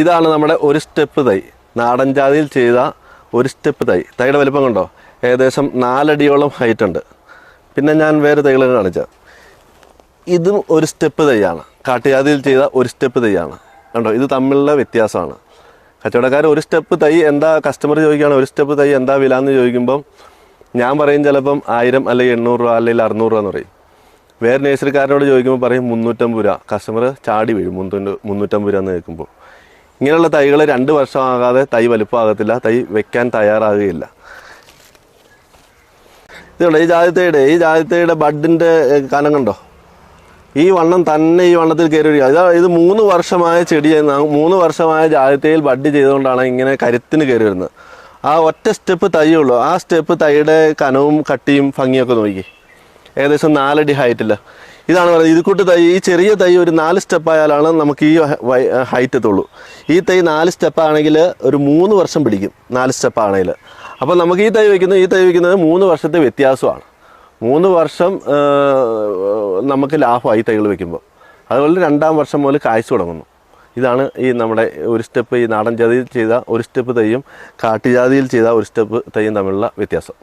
ഇതാണ് നമ്മുടെ ഒരു സ്റ്റെപ്പ് തൈ. നാടൻ ജാതിയിൽ ചെയ്ത ഒരു സ്റ്റെപ്പ് തൈ. തൈയുടെ വലിപ്പം കണ്ടോ? ഏകദേശം നാലടിയോളം ഹൈറ്റ് ഉണ്ട്. പിന്നെ ഞാൻ വേറെ തൈകൾ കാണിച്ചത് ഇതും ഒരു സ്റ്റെപ്പ് തൈയാണ്. കാട്ടുജാതിയിൽ ചെയ്ത ഒരു സ്റ്റെപ്പ് തൈയാണ്. കണ്ടോ? ഇത് തമ്മിലുള്ള വ്യത്യാസമാണ്. കച്ചവടക്കാർ ഒരു സ്റ്റെപ്പ് തൈ എന്താ കസ്റ്റമർ ചോദിക്കുകയാണ് ഒരു സ്റ്റെപ്പ് തൈ എന്താ വില എന്ന് ചോദിക്കുമ്പം ഞാൻ പറയും ചിലപ്പം ആയിരം അല്ലെങ്കിൽ എണ്ണൂറ് രൂപ അല്ലെങ്കിൽ അറുന്നൂറ് രൂപ എന്ന് പറയും. വേറെ നേഴ്സറിക്കാരനോട് ചോദിക്കുമ്പോൾ പറയും മുന്നൂറ്റമ്പത് രൂപ. കസ്റ്റമർ ചാടി വീഴും മുന്നൂറ്റ മുന്നൂറ്റമ്പത് രൂപ എന്ന് കേൾക്കുമ്പോൾ ഇങ്ങനെയുള്ള തൈകൾ രണ്ട് വർഷമാകാതെ തൈ വലുപ്പമാകത്തില്ല തൈ വെക്കാൻ തയ്യാറാകുകയില്ല. ഇതുണ്ട് ഈ ജാതിത്തയുടെ ഈ ജാതിത്തയുടെ ബഡിന്റെ കനം കണ്ടോ? ഈ വണ്ണം തന്നെ ഈ വണ്ണത്തിൽ കയറി വരിക ഇതാ ഇത് മൂന്ന് വർഷമായ ചെടി മൂന്ന് വർഷമായ ജാതിത്തയിൽ ബഡ് ചെയ്തുകൊണ്ടാണ് ഇങ്ങനെ കരുത്തിന് കയറി വരുന്നത് ആ ഒറ്റ സ്റ്റെപ്പ് തൈയുള്ളൂ ആ സ്റ്റെപ്പ് തൈയുടെ കനവും കട്ടിയും ഭംഗിയൊക്കെ നോക്കി ഏകദേശം നാലടി ഹൈറ്റില്ല ഇതാണ് പറയുന്നത്. ഇത് കൂട്ട് തൈ ഈ ചെറിയ തൈ ഒരു നാല് സ്റ്റെപ്പ് ആയാലാണ് നമുക്ക് ഈ ഹൈറ്റ് എത്തുള്ളൂ. ഈ തൈ നാല് സ്റ്റെപ്പ് ആണെങ്കിൽ ഒരു മൂന്ന് വർഷം പിടിക്കും. നാല് സ്റ്റെപ്പ് ആണെങ്കിൽ. അപ്പോൾ നമുക്ക് ഈ തൈ വയ്ക്കുന്നത് ഈ തൈ വയ്ക്കുന്നത് മൂന്ന് വർഷത്തെ വ്യത്യാസമാണ്. മൂന്ന് വർഷം നമുക്ക് നമുക്ക് ലാഭമായി തൈകൾ വയ്ക്കുമ്പോൾ. അതുപോലെ രണ്ടാം വർഷം മുതൽ കാഴ്ച തുടങ്ങുന്നു. ഇതാണ് ഈ നമ്മുടെ ഒരു സ്റ്റെപ്പ് ഈ നാടൻ ജാതിയിൽ ചെയ്ത ഒരു സ്റ്റെപ്പ് തൈയും കാട്ടുജാതിയിൽ ചെയ്ത ഒരു സ്റ്റെപ്പ് തൈയും തമ്മിലുള്ള വ്യത്യാസം.